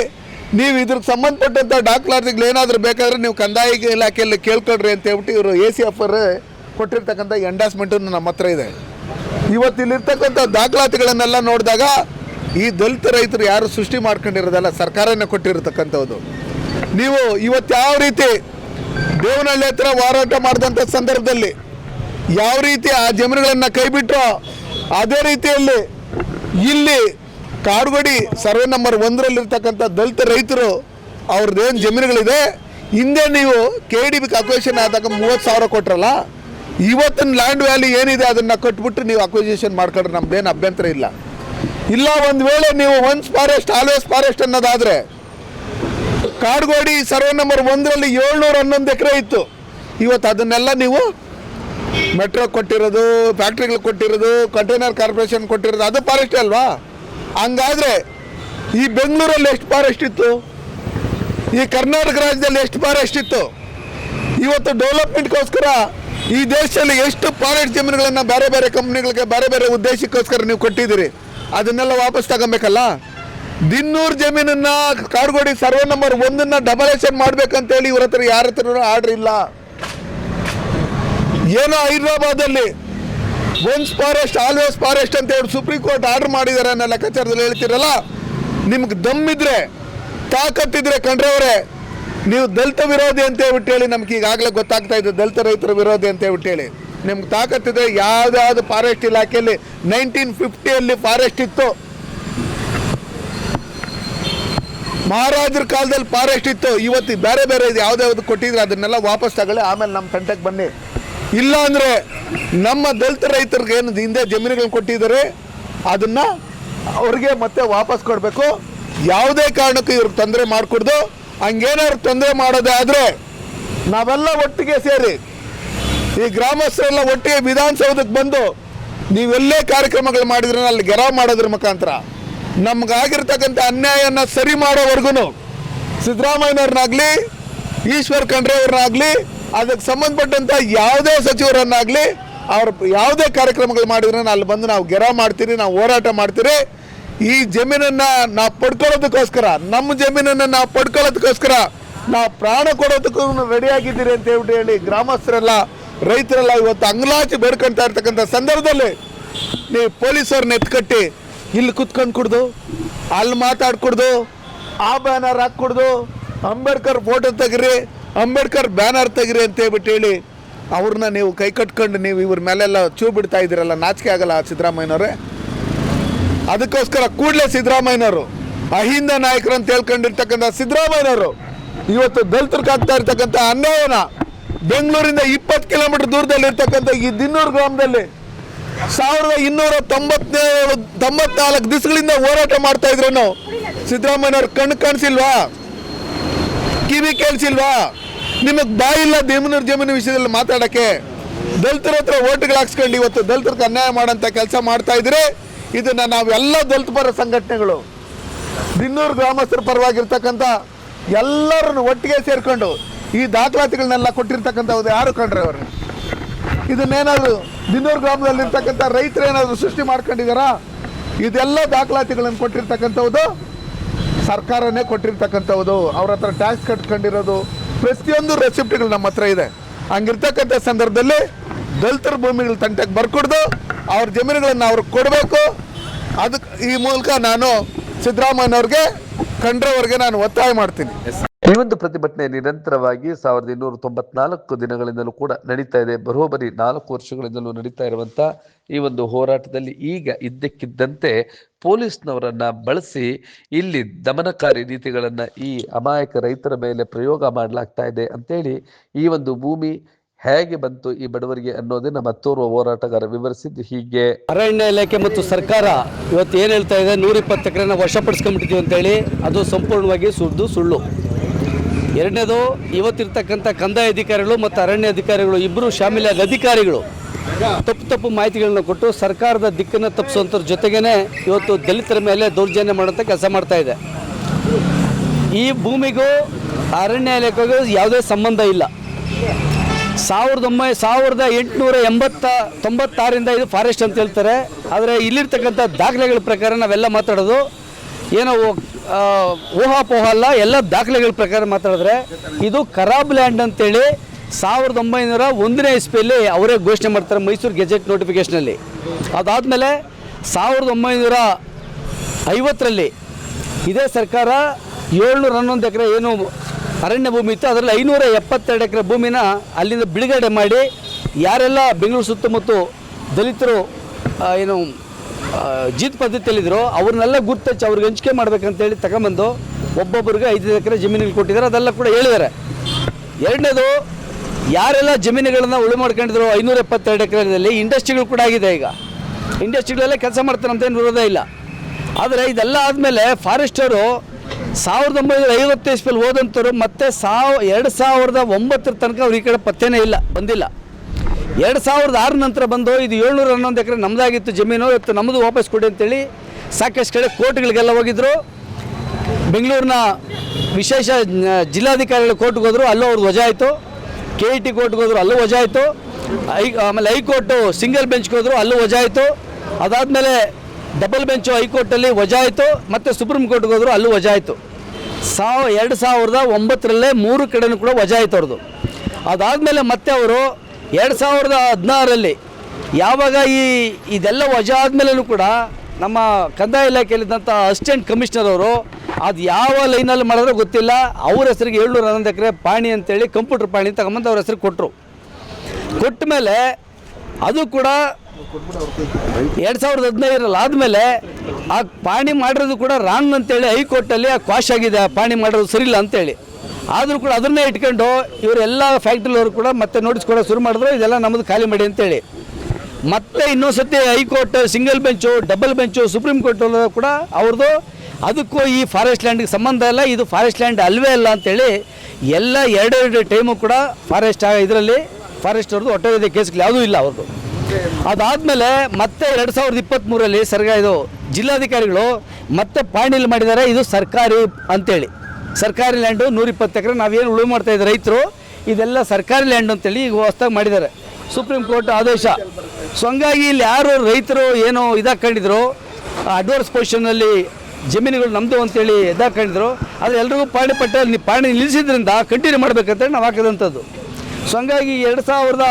ನೀವು ಇದ್ರ ಸಂಬಂಧಪಟ್ಟಂಥ ಡಾಕ್ಟರ್ಗಳು ಏನಾದರೂ ಬೇಕಾದ್ರೆ ನೀವು ಕಂದಾಯ ಇಲಾಖೆಯಲ್ಲಿ ಕೇಳ್ಕೊಳ್ರಿ ಅಂತ ಹೇಳ್ಬಿಟ್ಟು ಇವರು ಎ ಸಿ ಎಫ್ ಕೊಟ್ಟಿರ್ತಕ್ಕಂಥ ಎಂಡಾಸ್ಮೆಂಟನ್ನು ನಮ್ಮ ಹತ್ರ ಇದೆ. ಇವತ್ತು ಇಲ್ಲಿರ್ತಕ್ಕಂಥ ದಾಖಲಾತಿಗಳನ್ನೆಲ್ಲ ನೋಡಿದಾಗ ಈ ದಲಿತ ರೈತರು ಯಾರು ಸೃಷ್ಟಿ ಮಾಡ್ಕೊಂಡಿರೋದಲ್ಲ, ಸರ್ಕಾರನೇ ಕೊಟ್ಟಿರತಕ್ಕಂಥದ್ದು. ನೀವು ಇವತ್ತು ಯಾವ ರೀತಿ ದೇವನಹಳ್ಳಿ ಹತ್ರ ಹೋರಾಟ ಮಾಡಿದಂಥ ಸಂದರ್ಭದಲ್ಲಿ ಯಾವ ರೀತಿ ಆ ಜಮೀನುಗಳನ್ನು ಕೈ ಬಿಟ್ಟರೋ ಅದೇ ರೀತಿಯಲ್ಲಿ ಇಲ್ಲಿ ಕಾಡುಗಡಿ ಸರ್ವೆ ನಂಬರ್ ಒಂದರಲ್ಲಿರ್ತಕ್ಕಂಥ ದಲಿತ ರೈತರು ಅವ್ರದ್ದೇನು ಜಮೀನುಗಳಿದೆ, ಹಿಂದೆ ನೀವು ಕೆ ಡಿ ಬಿ ಅಕ್ವೇಷನ್ ಆದಾಗ ಮೂವತ್ತು ಸಾವಿರ ಕೊಟ್ರಲ್ಲ, ಇವತ್ತಿನ ಲ್ಯಾಂಡ್ ವ್ಯಾಲ್ಯೂ ಏನಿದೆ ಅದನ್ನು ಕಟ್ಬಿಟ್ಟು ನೀವು ಅಕ್ವಿಜೇಷನ್ ಮಾಡ್ಕೊಂಡ್ರೆ ನಮ್ದೇನು ಅಭ್ಯಂತರ ಇಲ್ಲ. ಇಲ್ಲ, ಒಂದು ವೇಳೆ ನೀವು ಒನ್ಸ್ ಫಾರೆಸ್ಟ್ ಆಲ್ವೇಸ್ ಫಾರೆಸ್ಟ್ ಅನ್ನೋದಾದರೆ, ಕಾಡುಗೋಡಿ ಸರ್ವೆ ನಂಬರ್ ಒಂದರಲ್ಲಿ ಏಳ್ನೂರ ಹನ್ನೊಂದು ಎಕರೆ ಇತ್ತು. ಇವತ್ತು ಅದನ್ನೆಲ್ಲ ನೀವು ಮೆಟ್ರೋ ಕೊಟ್ಟಿರೋದು, ಫ್ಯಾಕ್ಟ್ರಿಗಳು ಕೊಟ್ಟಿರೋದು ಕಂಟೈನರ್ ಕಾರ್ಪೊರೇಷನ್ ಕೊಟ್ಟಿರೋದು, ಅದು ಫಾರೆಸ್ಟ್ ಅಲ್ವಾ? ಹಂಗಾದ್ರೆ ಈ ಬೆಂಗಳೂರಲ್ಲಿ ಎಷ್ಟು ಫಾರೆಸ್ಟ್ ಇತ್ತು? ಈ ಕರ್ನಾಟಕ ರಾಜ್ಯದಲ್ಲಿ ಎಷ್ಟು ಫಾರೆಸ್ಟ್ ಇತ್ತು? ಇವತ್ತು ಡೆವಲಪ್ಮೆಂಟ್ಗೋಸ್ಕರ ಈ ದೇಶದಲ್ಲಿ ಎಷ್ಟು ಫಾರೆಸ್ಟ್ ಜಮೀನುಗಳನ್ನು ಬೇರೆ ಬೇರೆ ಕಂಪ್ನಿಗಳಿಗೆ ಬೇರೆ ಬೇರೆ ಉದ್ದೇಶಕ್ಕೋಸ್ಕರ ನೀವು ಕೊಟ್ಟಿದ್ದೀರಿ? ಅದನ್ನೆಲ್ಲ ವಾಪಸ್ ತಗೊಬೇಕಲ್ಲ? ದಿನ್ನೂರು ಜಮೀನನ್ನು ಕಾಡುಗೋಡಿ ಸರ್ವೆ ನಂಬರ್ ಒಂದನ್ನ ಡಬಲೇಷನ್ ಮಾಡಬೇಕಂತೇಳಿ ಇವ್ರ ಹತ್ರ ಯಾರ ಹತ್ರ ಆರ್ಡ್ರ್ ಇಲ್ಲ. ಏನೋ ಹೈದ್ರಾಬಾದಲ್ಲಿ ಒನ್ಸ್ ಫಾರೆಸ್ಟ್ ಆಲ್ವೇಸ್ ಫಾರೆಸ್ಟ್ ಅಂತ ಹೇಳಿ ಸುಪ್ರೀಂ ಕೋರ್ಟ್ ಆರ್ಡರ್ ಮಾಡಿದ್ದಾರೆ ಅನ್ನೋ ಲೆಕ್ಕಾಚಾರದಲ್ಲಿ ಹೇಳ್ತೀರಲ್ಲ, ನಿಮ್ಗೆ ದಮ್ಮಿದ್ರೆ ತಾಕತ್ತಿದ್ರೆ ಕಂಡ್ರವರೇ ನೀವು ದಲಿತ ವಿರೋಧಿ ಅಂತ ಹೇಳ್ಬಿಟ್ಟು ಹೇಳಿ ನಮ್ಗೆ ಈಗಾಗಲೇ ಗೊತ್ತಾಗ್ತಾ ಇದೆ, ದಲಿತ ರೈತರ ವಿರೋಧಿ ಅಂತ ಹೇಳ್ಬಿಟ್ಟು ಹೇಳಿ. ನಿಮ್ಗೆ ತಾಕತ್ತಿದ್ರೆ ಯಾವ್ದಾದ್ರು ಫಾರೆಸ್ಟ್ ಇಲಾಖೆಯಲ್ಲಿ ನೈನ್ಟೀನ್ ಫಿಫ್ಟಿಯಲ್ಲಿ ಫಾರೆಸ್ಟ್ ಇತ್ತು. ಮಹಾರಾಜರ ಕಾಲದಲ್ಲಿ ಫಾರೆಸ್ಟ್ ಇತ್ತು, ಇವತ್ತು ಬೇರೆ ಬೇರೆ ಇದು ಯಾವ್ದಾವ್ದು ಕೊಟ್ಟಿದ್ರೆ ಅದನ್ನೆಲ್ಲ ವಾಪಸ್ ತಗೊಳ್ಳಿ, ಆಮೇಲೆ ನಮ್ಮ ತಂಟಕ್ಕೆ ಬನ್ನಿ. ಇಲ್ಲ ಅಂದರೆ ನಮ್ಮ ದಲಿತ ರೈತರಿಗೆ ಏನು ಹಿಂದೆ ಜಮೀನುಗಳನ್ನ ಕೊಟ್ಟಿದ್ದಾರೆ, ಅದನ್ನು ಅವ್ರಿಗೆ ಮತ್ತೆ ವಾಪಸ್ ಕೊಡಬೇಕು. ಯಾವುದೇ ಕಾರಣಕ್ಕೂ ಇವ್ರಿಗೆ ತೊಂದರೆ ಮಾಡಿಕೊಡ್ದು. ಹಂಗೇನಾದ್ರು ತೊಂದರೆ ಮಾಡೋದೇ ಆದರೆ ನಾವೆಲ್ಲ ಒಟ್ಟಿಗೆ ಸೇರಿ, ಈ ಗ್ರಾಮಸ್ಥರೆಲ್ಲ ಒಟ್ಟಿಗೆ ವಿಧಾನಸೌಧಕ್ಕೆ ಬಂದು ನೀವೆಲ್ಲೇ ಕಾರ್ಯಕ್ರಮಗಳು ಮಾಡಿದ್ರೆ ಅಲ್ಲಿ ಗೆರಾವ್ ಮಾಡೋದ್ರ ಮುಖಾಂತರ ನಮ್ಗಾಗಿರ್ತಕ್ಕಂಥ ಅನ್ಯಾಯನ ಸರಿ ಮಾಡೋವರೆಗೂ ಸಿದ್ದರಾಮಯ್ಯನವ್ರನ್ನಾಗಲಿ, ಈಶ್ವರ್ ಖಂಡ್ರೆ ಅವ್ರನ್ನಾಗಲಿ ಅದಕ್ಕೆ ಸಂಬಂಧಪಟ್ಟಂಥ ಯಾವುದೇ ಸಚಿವರನ್ನಾಗಲಿ ಅವ್ರ ಯಾವುದೇ ಕಾರ್ಯಕ್ರಮಗಳು ಮಾಡಿದ್ರೆ ಅಲ್ಲಿ ಬಂದು ನಾವು ಗೆರಾವ್ ಮಾಡ್ತೀರಿ, ನಾವು ಹೋರಾಟ ಮಾಡ್ತೀರಿ. ಈ ಜಮೀನನ್ನು ನಾವು ಪಡ್ಕೊಳ್ಳೋದಕ್ಕೋಸ್ಕರ, ನಮ್ಮ ಜಮೀನನ್ನು ನಾವು ಪಡ್ಕೊಳ್ಳೋದಕ್ಕೋಸ್ಕರ, ನಾವು ಪ್ರಾಣ ಕೊಡೋದಕ್ಕೂ ರೆಡಿಯಾಗಿದ್ದೀರಿ ಅಂತ ಹೇಳ್ಬಿಟ್ಟು ಹೇಳಿ ಗ್ರಾಮಸ್ಥರೆಲ್ಲ, ರೈತರೆಲ್ಲ ಇವತ್ತು ಅಂಗ್ಲಾಚಿ ಬೇಡ್ಕೊಳ್ತಾ ಇರ್ತಕ್ಕಂಥ ಸಂದರ್ಭದಲ್ಲಿ ನೀವು ಪೊಲೀಸರನ್ನ ಎತ್ಕಟ್ಟಿ, ಇಲ್ಲಿ ಕುತ್ಕೊಂಡು ಕುಡ್ದು, ಅಲ್ಲಿ ಮಾತಾಡ್ಕೊಡ್ದು, ಆ ಬ್ಯಾನರ್ ಹಾಕ್ಕೊಡ್ದು, ಅಂಬೇಡ್ಕರ್ ಫೋಟೋ ತೆಗಿರಿ ಅಂಬೇಡ್ಕರ್ ಬ್ಯಾನರ್ ತೆಗಿರಿ ಅಂತ ಹೇಳ್ಬಿಟ್ಟು ಹೇಳಿ ಅವ್ರನ್ನ ನೀವು ಕೈ ಕಟ್ಕೊಂಡು ನೀವು ಇವ್ರ ಮೇಲೆಲ್ಲ ಚೂ ಬಿಡ್ತಾ ಇದ್ದೀರಲ್ಲ, ನಾಚಿಕೆ ಆಗಲ್ಲ ಸಿದ್ದರಾಮಯ್ಯನವರೇ. ಅದಕ್ಕೋಸ್ಕರ ಕೂಡಲೇ ಸಿದ್ದರಾಮಯ್ಯನವರು, ಅಹಿಂದ ನಾಯಕರು ಅಂತ ಹೇಳ್ಕೊಂಡಿರ್ತಕ್ಕಂಥ ಸಿದ್ದರಾಮಯ್ಯನವರು, ಇವತ್ತು ದಲಿತರಿಗಾಗ್ತಾ ಇರ್ತಕ್ಕಂಥ ಅನ್ಯಾಯನ ಬೆಂಗಳೂರಿಂದ ಇಪ್ಪತ್ತು ಕಿಲೋಮೀಟರ್ ದೂರದಲ್ಲಿ ಇರ್ತಕ್ಕಂಥ ಈ ದಿನ್ನೂರು ಗ್ರಾಮದಲ್ಲಿ ಸಾವಿರದ ಇನ್ನೂರ ತೊಂಬತ್ತೇಳು, ತೊಂಬತ್ನಾಲ್ಕು ದಿವಸಗಳಿಂದ ಹೋರಾಟ ಮಾಡ್ತಾ ಇದ್ರು ಸಿದ್ದರಾಮಯ್ಯನವ್ರ ಕಣ್ಣು ಕಾಣಿಸಿಲ್ವಾ? ಕಿವಿ ಕೇಳಿಸಿಲ್ವಾ? ನಿಮಗೆ ಬಾಯಿಲ್ಲ ದೇಮನೂರು ಜಮೀನು ವಿಷಯದಲ್ಲಿ ಮಾತಾಡಕ್ಕೆ. ದಲಿತರ ಹತ್ರ ಓಟ್ಗಳು ಹಾಕ್ಸ್ಕೊಂಡು ಇವತ್ತು ದಲಿತರಿಗೆ ಅನ್ಯಾಯ ಮಾಡೋಂಥ ಕೆಲಸ ಮಾಡ್ತಾ ಇದ್ರೆ ಇದನ್ನ ನಾವೆಲ್ಲ ದಲಿತ ಪರ ಸಂಘಟನೆಗಳು, ದಿನ್ನೂರು ಗ್ರಾಮಸ್ಥರ ಪರವಾಗಿರ್ತಕ್ಕಂಥ ಎಲ್ಲರನ್ನು ಒಟ್ಟಿಗೆ ಸೇರ್ಕೊಂಡು ಈ ದಾಖಲಾತಿಗಳನ್ನೆಲ್ಲ ಕೊಟ್ಟಿರ್ತಕ್ಕಂಥದ್ದು ಯಾರು ಕಂಡ್ರೆ ಅವರು? ಇದನ್ನೇನಾದರೂ ದಿನ್ನೂರು ಗ್ರಾಮದಲ್ಲಿರ್ತಕ್ಕಂಥ ರೈತರೇನಾದರೂ ಸೃಷ್ಟಿ ಮಾಡ್ಕೊಂಡಿದಾರಾ? ಇದೆಲ್ಲ ದಾಖಲಾತಿಗಳನ್ನು ಕೊಟ್ಟಿರ್ತಕ್ಕಂಥದ್ದು ಸರ್ಕಾರನೇ ಕೊಟ್ಟಿರ್ತಕ್ಕಂಥದ್ದು ಅವ್ರ ಹತ್ರ ಟ್ಯಾಕ್ಸ್ ಕಟ್ಕೊಂಡಿರೋದು, ಪ್ರತಿಯೊಂದು ರೆಸಿಪ್ಟ್ಗಳು ನಮ್ಮ ಹತ್ರ ಇದೆ. ಹಂಗಿರ್ತಕ್ಕಂಥ ಸಂದರ್ಭದಲ್ಲಿ ದಲಿತರ ಭೂಮಿಗಳ ತಂಟೆಗೆ ಬರ್ಕೊಡ್ದು ಅವ್ರ ಜಮೀನುಗಳನ್ನು ಅವ್ರಿಗೆ ಕೊಡಬೇಕು. ಅದಕ್ಕೆ ಈ ಮೂಲಕ ನಾನು ಸಿದ್ದರಾಮಯ್ಯನವ್ರಿಗೆ ಕಂಡ್ರವ್ರಿಗೆ ನಾನು ಒತ್ತಾಯ ಮಾಡ್ತೀನಿ. ಈ ಒಂದು ಪ್ರತಿಭಟನೆ ನಿರಂತರವಾಗಿ ಸಾವಿರದ ಇನ್ನೂರ ತೊಂಬತ್ನಾಲ್ಕು ದಿನಗಳಿಂದಲೂ ಕೂಡ ನಡೀತಾ ಇದೆ. ಬರೋಬರಿ ನಾಲ್ಕು ವರ್ಷಗಳಿಂದಲೂ ನಡೀತಾ ಇರುವಂತ ಈ ಒಂದು ಹೋರಾಟದಲ್ಲಿ ಈಗ ಇದ್ದಕ್ಕಿದ್ದಂತೆ ಪೊಲೀಸ್ನವರನ್ನ ಬಳಸಿ ಇಲ್ಲಿ ದಮನಕಾರಿ ನೀತಿಗಳನ್ನು ಈ ಅಮಾಯಕ ರೈತರ ಮೇಲೆ ಪ್ರಯೋಗ ಮಾಡಲಾಗ್ತಾ ಇದೆ ಅಂತೇಳಿ ಈ ಒಂದು ಭೂಮಿ ಹೇಗೆ ಬಂತು ಈ ಬಡವರಿಗೆ ಅನ್ನೋದನ್ನ ಮತ್ತೋರ್ವ ಹೋರಾಟಗಾರ ವಿವರಿಸಿದ್ದು ಹೀಗೆ. ಅರಣ್ಯ ಇಲಾಖೆ ಮತ್ತು ಸರ್ಕಾರ ಇವತ್ತು ಏನು ಹೇಳ್ತಾ ಇದೆ? ನೂರ ನೂರಿಪ್ಪತ್ತು ಎಕರೆನ ವಶಪಡಿಸ್ಕೊಂಡ್ಬಿಟ್ಟಿದ್ದೀವಿ ಅಂತೇಳಿ. ಅದು ಸಂಪೂರ್ಣವಾಗಿ ಸುಳ್ಳು ಸುಳ್ಳು. ಎರಡನೇದು, ಇವತ್ತಿರ್ತಕ್ಕಂಥ ಕಂದಾಯ ಅಧಿಕಾರಿಗಳು ಮತ್ತು ಅರಣ್ಯ ಅಧಿಕಾರಿಗಳು ಇಬ್ಬರು ಶಾಮೀಲಾದ ಅಧಿಕಾರಿಗಳು ತಪ್ಪು ತಪ್ಪು ಮಾಹಿತಿಗಳನ್ನ ಕೊಟ್ಟು ಸರ್ಕಾರದ ದಿಕ್ಕನ್ನು ತಪ್ಪಿಸುವಂಥದ್ರ ಜೊತೆಗೇ ಇವತ್ತು ದಲಿತರ ಮೇಲೆ ದೌರ್ಜನ್ಯ ಮಾಡೋಂಥ ಕೆಲಸ ಮಾಡ್ತಾ ಇದೆ. ಈ ಭೂಮಿಗೂ ಅರಣ್ಯ ಇಲಾಖೆಗೂ ಯಾವುದೇ ಸಂಬಂಧ ಇಲ್ಲ. ಸಾವಿರದ ಒಂಬೈ, ಸಾವಿರದ ಎಂಟುನೂರ ಎಂಬತ್ತ ತೊಂಬತ್ತಾರಿಂದ ಇದು ಫಾರೆಸ್ಟ್ ಅಂತ ಹೇಳ್ತಾರೆ. ಆದರೆ ಇಲ್ಲಿರ್ತಕ್ಕಂಥ ದಾಖಲೆಗಳ ಪ್ರಕಾರ ನಾವೆಲ್ಲ ಮಾತಾಡೋದು ಏನೋ ಊಹಾಪೋಹ ಅಲ್ಲ ಎಲ್ಲ ದಾಖಲೆಗಳ ಪ್ರಕಾರ ಮಾತಾಡಿದ್ರೆ ಇದು ಖರಾಬ್ ಲ್ಯಾಂಡ್ ಅಂತೇಳಿ ಸಾವಿರದ ಒಂಬೈನೂರ ಒಂದನೇ ಇಸ್ಪಿಯಲ್ಲಿ ಅವರೇ ಘೋಷಣೆ ಮಾಡ್ತಾರೆ ಮೈಸೂರು ಗೆಜೆಟ್ ನೋಟಿಫಿಕೇಷನಲ್ಲಿ. ಅದಾದಮೇಲೆ ಸಾವಿರದ ಒಂಬೈನೂರ ಐವತ್ತರಲ್ಲಿ ಇದೇ ಸರ್ಕಾರ ಏಳ್ನೂರ ಹನ್ನೊಂದು ಎಕರೆ ಏನು ಅರಣ್ಯ ಭೂಮಿ ಇತ್ತು, ಅದರಲ್ಲಿ ಐನೂರ ಎಪ್ಪತ್ತೆರಡು ಎಕರೆ ಭೂಮಿನ ಅಲ್ಲಿಂದ ಬಿಡುಗಡೆ ಮಾಡಿ, ಯಾರೆಲ್ಲ ಬೆಂಗಳೂರು ಸುತ್ತಮುತ್ತ ದಲಿತರು ಏನು ಜೀತ್ ಪದ್ಧತಿಯಲ್ಲಿದ್ದರು ಅವ್ರನ್ನೆಲ್ಲ ಗುರ್ತಚ್ಚಿ ಅವ್ರಿಗೆ ಹಂಚಿಕೆ ಮಾಡ್ಬೇಕಂತೇಳಿ ತಗೊಂಬಂದು ಒಬ್ಬೊಬ್ಬರಿಗೆ ಐದು ಎಕರೆ ಜಮೀನುಗಳು ಕೊಟ್ಟಿದ್ದಾರೆ. ಅದೆಲ್ಲ ಕೂಡ ಹೇಳಿದ್ದಾರೆ. ಎರಡನೇದು, ಯಾರೆಲ್ಲ ಜಮೀನುಗಳನ್ನು ಉಳು ಮಾಡ್ಕೊಂಡಿದ್ರು, ಐನೂರ ಎಪ್ಪತ್ತೆರಡು ಎಕರೆದಲ್ಲಿ ಇಂಡಸ್ಟ್ರಿಗಳು ಕೂಡ ಆಗಿದೆ ಈಗ. ಇಂಡಸ್ಟ್ರಿಗಳಲ್ಲೇ ಕೆಲಸ ಮಾಡ್ತಾರೆ ಅಂತ ಏನು ವಿರೋಧ ಇಲ್ಲ. ಆದರೆ ಇದೆಲ್ಲ ಆದಮೇಲೆ ಫಾರೆಸ್ಟರು ಸಾವಿರದ ಒಂಬೈನೂರ ಐವತ್ತು ಇಸ್ಪಲ್ಲಿ ಹೋದಂಥವ್ರು ಮತ್ತೆ ಸಾವ್, ಎರಡು ಸಾವಿರದ ಒಂಬತ್ತರ ತನಕ ಅವ್ರು ಈ ಕಡೆ ಪತ್ತೆನೇ ಇಲ್ಲ, ಬಂದಿಲ್ಲ. ಎರಡು ಸಾವಿರದ ಆರು ನಂತರ ಬಂದು ಇದು ಏಳ್ನೂರ ಹನ್ನೊಂದು ಎಕರೆ ನಮ್ಮದಾಗಿತ್ತು ಜಮೀನು. ಇವತ್ತು ನಮ್ಮದು ವಾಪಸ್ ಕೊಡಿ ಅಂತೇಳಿ ಸಾಕಷ್ಟು ಕಡೆ ಕೋರ್ಟ್ಗಳಿಗೆಲ್ಲ ಹೋಗಿದ್ರು. ಬೆಂಗಳೂರಿನ ವಿಶೇಷ ಜಿಲ್ಲಾಧಿಕಾರಿಗಳ ಕೋರ್ಟ್ಗೆ ಹೋದ್ರು, ಅಲ್ಲೂ ಅವ್ರದ್ದು ವಜಾ ಆಯಿತು. ಕೆ ಇ ಟಿ ಕೋರ್ಟ್ಗೆ ಹೋದ್ರು, ಅಲ್ಲೂ ವಜಾ ಆಯಿತು. ಐ, ಆಮೇಲೆ ಹೈಕೋರ್ಟು ಸಿಂಗಲ್ ಬೆಂಚ್ಗೆ ಹೋದ್ರು, ಅಲ್ಲೂ ವಜಾ ಆಯಿತು. ಅದಾದಮೇಲೆ ಡಬಲ್ ಬೆಂಚು ಹೈಕೋರ್ಟಲ್ಲಿ ವಜಾ ಆಯಿತು. ಮತ್ತು ಸುಪ್ರೀಂ ಕೋರ್ಟ್ಗೆ ಹೋದ್ರು, ಅಲ್ಲೂ ವಜಾ ಆಯಿತು. ಸಾವ ಎರಡು ಸಾವಿರದ ಒಂಬತ್ತರಲ್ಲೇ ಮೂರು ಕಡೆಯೂ ಕೂಡ ವಜಾ ಆಯಿತು ಅವ್ರದ್ದು. ಅದಾದಮೇಲೆ ಮತ್ತೆ ಅವರು ಎರಡು ಸಾವಿರದ ಹದಿನಾರರಲ್ಲಿ ಯಾವಾಗ ಈ ಇದೆಲ್ಲ ವಜಾ ಆದಮೇಲೂ ಕೂಡ ನಮ್ಮ ಕಂದಾಯ ಇಲಾಖೆಯಲ್ಲಿದ್ದಂಥ ಅಸಿಸ್ಟೆಂಟ್ ಕಮಿಷನರ್ ಅವರು ಅದು ಯಾವ ಲೈನಲ್ಲಿ ಮಾಡಿದ್ರೆ ಗೊತ್ತಿಲ್ಲ. ಅವ್ರ ಹೆಸರಿಗೆ ಏಳ್ನೂರ ಹನ್ನೊಂದು ಎಕರೆ ಪಾಣಿ ಅಂತೇಳಿ ಕಂಪ್ಯೂಟರ್ ಪಾಣಿ ತಗೊಂಬಂದು ಅವ್ರ ಹೆಸರು ಕೊಟ್ಟರು ಕೊಟ್ಟ ಮೇಲೆ ಅದು ಕೂಡ ಎರಡು ಸಾವಿರದ ಹದಿನೈದರಲ್ಲಿ ಆದಮೇಲೆ ಆ ಪಾಣಿ ಮಾಡಿರೋದು ಕೂಡ ರಾಂಗ್ ಅಂತೇಳಿ ಹೈಕೋರ್ಟಲ್ಲಿ ಆ ಕ್ವಾಶ್ ಆಗಿದೆ, ಆ ಪಾಣಿ ಮಾಡಿರೋದು ಸರಿಯಿಲ್ಲ ಅಂತೇಳಿ. ಆದರೂ ಕೂಡ ಅದನ್ನೇ ಇಟ್ಕೊಂಡು ಇವರೆಲ್ಲ ಫ್ಯಾಕ್ಟ್ರಿಲವರು ಕೂಡ ಮತ್ತೆ ನೋಟಿಸ್ ಕೊಡೋ ಶುರು ಮಾಡಿದ್ರು ಇದೆಲ್ಲ ನಮ್ಮದು ಖಾಲಿ ಮಾಡಿ ಅಂತೇಳಿ. ಮತ್ತೆ ಇನ್ನೊಂದು ಸತಿ high court single bench double bench supreme court ಕೂಡ ಅವ್ರದ್ದು ಅದಕ್ಕೂ ಈ ಫಾರೆಸ್ಟ್ ಲ್ಯಾಂಡ್ಗೆ ಸಂಬಂಧ ಇಲ್ಲ, ಇದು ಫಾರೆಸ್ಟ್ ಲ್ಯಾಂಡ್ ಅಲ್ವೇ ಅಲ್ಲ ಅಂತೇಳಿ ಎಲ್ಲ ಎರಡೆರಡು ಟೈಮು ಕೂಡ ಫಾರೆಸ್ಟ್ ಇದರಲ್ಲಿ ಫಾರೆಸ್ಟ್ ಅವ್ರದ್ದು ಹೊಟ್ಟೆ ಕೇಸ್ಗಳು ಯಾವುದೂ ಇಲ್ಲ ಅವ್ರದ್ದು ಅದಾದಮೇಲೆ ಮತ್ತೆ ಎರಡು ಸಾವಿರದ ಇಪ್ಪತ್ತ್ಮೂರಲ್ಲಿ ಸರ್ಗ ಇದು ಜಿಲ್ಲಾಧಿಕಾರಿಗಳು ಮತ್ತೆ ಪಾಯಿಂಟ್ ಮಾಡಿದ್ದಾರೆ, ಇದು ಸರ್ಕಾರಿ ಅಂತೇಳಿ. ಸರ್ಕಾರಿ ಲ್ಯಾಂಡು ನೂರಿಪ್ಪತ್ತು ಎಕರೆ, ನಾವೇನು ಉಳುಮೆ ಇದ್ದೀವಿ ರೈತರು, ಇದೆಲ್ಲ ಸರ್ಕಾರಿ ಲ್ಯಾಂಡ್ ಅಂತೇಳಿ ಈಗ ಹೊಸ್ದಾಗಿ ಮಾಡಿದ್ದಾರೆ. ಸುಪ್ರೀಂ ಕೋರ್ಟ್ ಆದೇಶ. ಸೊ ಹಂಗಾಗಿ ಇಲ್ಲಿ ಯಾರು ರೈತರು ಏನೋ ಇದಾಕೊಂಡಿದ್ರು ಅಡ್ವಾನ್ಸ್ ಪೊಸಿಷನಲ್ಲಿ ಜಮೀನುಗಳು ನಮ್ಮದು ಅಂತೇಳಿ ಎದ್ದಾಕೊಂಡಿದ್ರು ಅದು ಎಲ್ರಿಗೂ ಪಾಣಿ ಪಟ್ಟ ಪಾಣಿ ನಿಲ್ಲಿಸಿದ್ರಿಂದ ಕಂಟಿನ್ಯೂ ಮಾಡ್ಬೇಕಂತೇಳಿ ನಾವು ಹಾಕಿದಂಥದ್ದು. ಸೊ ಹಂಗಾಗಿ ಎರಡು ಸಾವಿರದ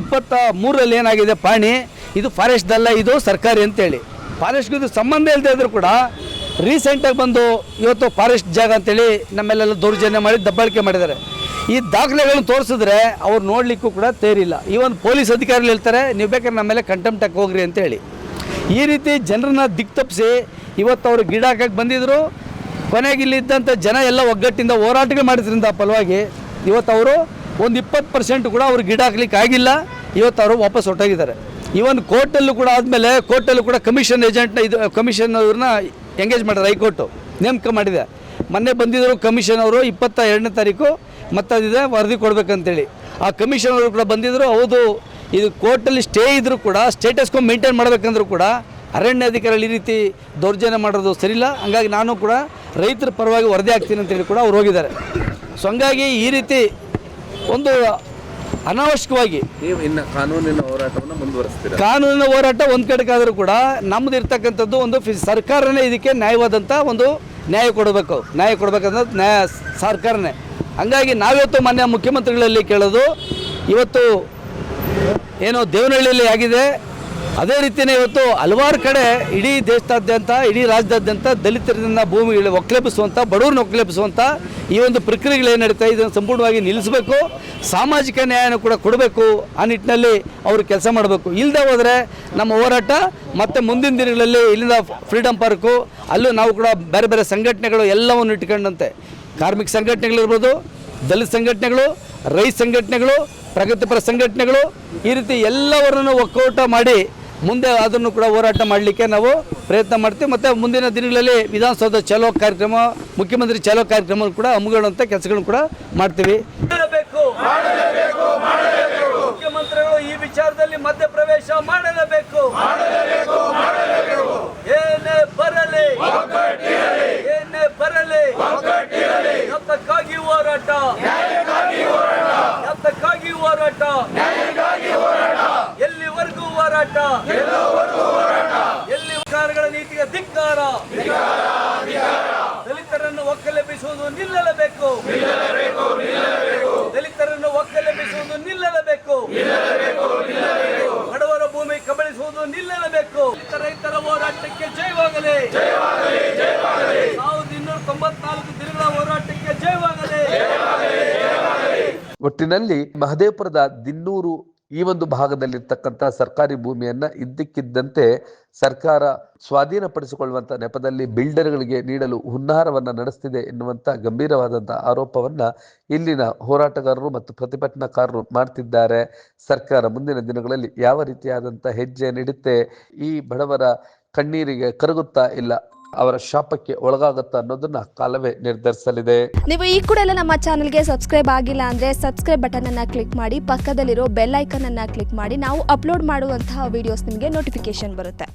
ಇಪ್ಪತ್ತ ಮೂರರಲ್ಲಿ ಏನಾಗಿದೆ ಪಾಣಿ, ಇದು ಫಾರೆಸ್ಟ್ದಲ್ಲ ಇದು ಸರ್ಕಾರಿ ಅಂತೇಳಿ. ಫಾರೆಸ್ಟ್ಗೆ ಇದು ಸಂಬಂಧ ಇಲ್ಲದೆ ಇದ್ರೂ ಕೂಡ ರೀಸೆಂಟಾಗಿ ಬಂದು ಇವತ್ತು ಫಾರೆಸ್ಟ್ ಜಾಗ ಅಂತೇಳಿ ನಮ್ಮಲ್ಲೆಲ್ಲ ದೌರ್ಜನ್ಯ ಮಾಡಿ ದಬ್ಬಾಳಿಕೆ ಮಾಡಿದ್ದಾರೆ. ಈ ದಾಖಲೆಗಳನ್ನು ತೋರಿಸಿದ್ರೆ ಅವ್ರು ನೋಡಲಿಕ್ಕೂ ಕೂಡ ತೇರಿಲ್ಲ. ಈವನ್ ಪೊಲೀಸ್ ಅಧಿಕಾರಿಗಳು ಹೇಳ್ತಾರೆ, ನೀವು ಬೇಕಾದ್ರೆ ನಮ್ಮ ಮೇಲೆ ಕಂಟೆಂಪ್ಟಾಗಿ ಹೋಗ್ರಿ ಅಂತೇಳಿ ಈ ರೀತಿ ಜನರನ್ನ ದಿಕ್ತಪ್ಪಿಸಿ ಇವತ್ತು ಅವರು ಗಿಡ ಹಾಕಕ್ಕೆ ಬಂದಿದ್ದರು ಕೊನೆಗೆ ಇಲ್ಲಿದ್ದಂಥ ಜನ ಎಲ್ಲ ಒಗ್ಗಟ್ಟಿಂದ ಹೋರಾಟಗಳು ಮಾಡಿದ್ರಿಂದ ಫಲವಾಗಿ ಇವತ್ತು ಅವರು ಒಂದು ಇಪ್ಪತ್ತು ಪರ್ಸೆಂಟ್ ಕೂಡ ಅವ್ರು ಗಿಡ ಹಾಕ್ಲಿಕ್ಕೆ ಆಗಿಲ್ಲ. ಇವತ್ತು ಅವರು ವಾಪಸ್ ಹೊಟ್ಟೋಗಿದ್ದಾರೆ ಇವನ್ ಕೋರ್ಟಲ್ಲೂ ಕೂಡ ಆದಮೇಲೆ ಕೋರ್ಟಲ್ಲೂ ಕೂಡ ಕಮಿಷನ್ ಏಜೆಂಟ್ನ ಇದು, ಕಮಿಷನ್ ಅವ್ರನ್ನ ಎಂಗೇಜ್ ಮಾಡಿದ್ರು ಹೈಕೋರ್ಟು. ನೇಮಕ ಮಾಡಿದೆ. ಮೊನ್ನೆ ಬಂದಿದ್ದರು ಕಮಿಷನ್ ಅವರು ಇಪ್ಪತ್ತ ಎರಡನೇ ತಾರೀಕು ಮತ್ತೆ ಅದಿದೆ ವರದಿ ಕೊಡಬೇಕಂತೇಳಿ. ಆ ಕಮಿಷನ್ ಅವರು ಕೂಡ ಬಂದಿದ್ದರು ಹೌದು, ಇದು ಕೋರ್ಟಲ್ಲಿ ಸ್ಟೇ ಇದ್ದರೂ ಕೂಡ ಸ್ಟೇಟಸ್ಕೊ ಮೇಂಟೈನ್ ಮಾಡಬೇಕಂದ್ರೂ ಕೂಡ, ಅರಣ್ಯ ಅಧಿಕಾರಿಗಳು ಈ ರೀತಿ ದೌರ್ಜನ್ಯ ಮಾಡೋದು ಸರಿಯಿಲ್ಲ. ಹಂಗಾಗಿ ನಾನು ಕೂಡ ರೈತರ ಪರವಾಗಿ ವರದಿ ಆಗ್ತೀನಿ ಅಂತೇಳಿ ಕೂಡ ಅವ್ರು ಹೋಗಿದ್ದಾರೆ. ಸೊ ಹಂಗಾಗಿ ಈ ರೀತಿ ಒಂದು ಅನಾವಶ್ಯಕವಾಗಿ ನೀವು ಇನ್ನು ಕಾನೂನಿನ ಹೋರಾಟವನ್ನು ಮುಂದುವರಿಸ್ತೀರಾ? ಕಾನೂನಿನ ಹೋರಾಟ ಒಂದು ಕಡೆಗಾದರೂ ಕೂಡ ನಮ್ದು ಇರ್ತಕ್ಕಂಥದ್ದು ಒಂದು ಫಿ ಸರ್ಕಾರನೇ ಇದಕ್ಕೆ ನ್ಯಾಯವಾದಂಥ ಒಂದು ನ್ಯಾಯ ಕೊಡಬೇಕು. ನ್ಯಾಯ ಕೊಡಬೇಕಂದ್ರೆ ನ್ಯಾಯ ಸರ್ಕಾರನೇ. ಹಂಗಾಗಿ ನಾವಿವತ್ತು ಮಾನ್ಯ ಮುಖ್ಯಮಂತ್ರಿಗಳಲ್ಲಿ ಕೇಳೋದು ಇವತ್ತು ಏನೋ ದೇವನಹಳ್ಳಿಯಲ್ಲಿ ಆಗಿದೆ ಅದೇ ರೀತಿಯೇ ಇವತ್ತು ಹಲವಾರು ಕಡೆ ಇಡೀ ದೇಶದಾದ್ಯಂತ, ಇಡೀ ರಾಜ್ಯದಾದ್ಯಂತ ದಲಿತರನ್ನ ಭೂಮಿ ಒಕ್ಕಲೆಬ್ಬಿಸುವಂಥ ಬಡವ್ರನ್ನ ಒಕ್ಕಲೆಬ್ಬಿಸುವಂಥ ಈ ಒಂದು ಪ್ರಕ್ರಿಯೆಗಳು ಏನು ನಡೀತಾ ಇದೆ ಇದನ್ನು ಸಂಪೂರ್ಣವಾಗಿ ನಿಲ್ಲಿಸಬೇಕು. ಸಾಮಾಜಿಕ ನ್ಯಾಯನ ಕೂಡ ಕೊಡಬೇಕು. ಆ ನಿಟ್ಟಿನಲ್ಲಿ ಅವರು ಕೆಲಸ ಮಾಡಬೇಕು. ಇಲ್ಲದೆ ಹೋದರೆ ನಮ್ಮ ಹೋರಾಟ ಮತ್ತು ಮುಂದಿನ ದಿನಗಳಲ್ಲಿ ಇಲ್ಲಿಂದ ಫ್ರೀಡಮ್ ಪಾರ್ಕು, ಅಲ್ಲೂ ನಾವು ಕೂಡ ಬೇರೆ ಬೇರೆ ಸಂಘಟನೆಗಳು ಎಲ್ಲವನ್ನು ಇಟ್ಕೊಂಡಂತೆ. ಕಾರ್ಮಿಕ ಸಂಘಟನೆಗಳಿರ್ಬೋದು ದಲಿತ ಸಂಘಟನೆಗಳು, ರೈತ ಸಂಘಟನೆಗಳು, ಪ್ರಗತಿಪರ ಸಂಘಟನೆಗಳು ಈ ರೀತಿ ಎಲ್ಲವರನ್ನು ಒಕ್ಕೂಟ ಮಾಡಿ ಮುಂದೆ ಅದನ್ನು ಕೂಡ ಹೋರಾಟ ಮಾಡಲಿಕ್ಕೆ ನಾವು ಪ್ರಯತ್ನ ಮಾಡ್ತೀವಿ. ಮತ್ತು ಮುಂದಿನ ದಿನಗಳಲ್ಲಿ ವಿಧಾನಸೌಧ ಚಲೋ ಕಾರ್ಯಕ್ರಮ, ಮುಖ್ಯಮಂತ್ರಿ ಚಲೋ ಕಾರ್ಯಕ್ರಮ ಕೂಡ ಹಮ್ಮಿಕೊಳ್ಳುವಂಥ ಕೆಲಸಗಳನ್ನು ಕೂಡ ಮಾಡ್ತೀವಿ. ಮುಖ್ಯಮಂತ್ರಿಗಳು ಈ ವಿಚಾರದಲ್ಲಿ ಮಧ್ಯಪ್ರವೇಶ ಮಾಡಲೇಬೇಕು ಏನೇ ಬರಲಿ ಏನೇ ಬರಲಿ ಯಾತಕ್ಕಾಗಿ ಹೋರಾಟ ಯಾತಕ್ಕಾಗಿ ಹೋರಾಟ ಎಲ್ಲಿವರೆಗೂ ಹೋರಾಟ ಎಲ್ಲಿ ಸರ್ಕಾರಗಳ ನೀತಿಗೆ ಧಿಕ್ಕಾರ ದಲಿತರನ್ನು ಒಕ್ಕಲೆಬ್ಬಿಸುವುದು ನಿಲ್ಲಲೇಬೇಕು. ದಲಿತರನ್ನು ಒಕ್ಕಲೆಬ್ಬಿಸುವುದು ನಿಲ್ಲಲೇಬೇಕು. ಬಡವರ ಭೂಮಿ ಕಬಳಿಸುವುದು ನಿಲ್ಲಲೇಬೇಕು. ರೈತರ ಹೋರಾಟಕ್ಕೆ ಜಯವಾಗಲಿ. ಸಾವಿರದ ಇನ್ನೂರ ತೊಂಬತ್ನಾಲ್ಕು ದಿನಗಳ ಹೋರಾಟಕ್ಕೆ ಜಯವಾಗಲಿ. ಒಟ್ಟಿನಲ್ಲಿ ಮಹದೇವಪುರದ ದಿನ್ನೂರು ಈ ಒಂದು ಭಾಗದಲ್ಲಿರ್ತಕ್ಕಂಥ ಸರ್ಕಾರಿ ಭೂಮಿಯನ್ನು ಇದ್ದಕ್ಕಿದ್ದಂತೆ ಸರ್ಕಾರ ಸ್ವಾಧೀನಪಡಿಸಿಕೊಳ್ಳುವಂಥ ನೆಪದಲ್ಲಿ ಬಿಲ್ಡರ್ಗಳಿಗೆ ನೀಡಲು ಹುನ್ನಾರವನ್ನ ನಡೆಸ್ತಿದೆ ಎನ್ನುವಂಥ ಗಂಭೀರವಾದಂಥ ಆರೋಪವನ್ನ ಇಲ್ಲಿನ ಹೋರಾಟಗಾರರು ಮತ್ತು ಪ್ರತಿಭಟನಾಕಾರರು ಮಾಡ್ತಿದ್ದಾರೆ. ಸರ್ಕಾರ ಮುಂದಿನ ದಿನಗಳಲ್ಲಿ ಯಾವ ರೀತಿಯಾದಂಥ ಹೆಜ್ಜೆ ನೀಡುತ್ತೆ, ಈ ಬಡವರ ಕಣ್ಣೀರಿಗೆ ಕರಗುತ್ತಾ ಇಲ್ಲ? ಅವರ ಶಾಪಕ್ಕೆ ಒಳಗಾಗುತ್ತಾ ಅನ್ನೋದನ್ನ ಕಾಲವೇ ನಿರ್ಧರಿಸಲಿದೆ. ನೀವು ಈ ಕೂಡ ನಮ್ಮ ಚಾನೆಲ್ಗೆ ಸಬ್ಸ್ಕ್ರೈಬ್ ಆಗಿಲ್ಲ ಅಂದ್ರೆ ಸಬ್ಸ್ಕ್ರೈಬ್ ಬಟನ್ ಅನ್ನ ಕ್ಲಿಕ್ ಮಾಡಿ, ಪಕ್ಕದಲ್ಲಿರೋ ಬೆಲ್ ಐಕನನ್ನು ಕ್ಲಿಕ್ ಮಾಡಿ, ನಾವು ಅಪ್ಲೋಡ್ ಮಾಡುವಂತಹ ವಿಡಿಯೋಸ್ ನಿಮಗೆ ನೋಟಿಫಿಕೇಶನ್ ಬರುತ್ತೆ.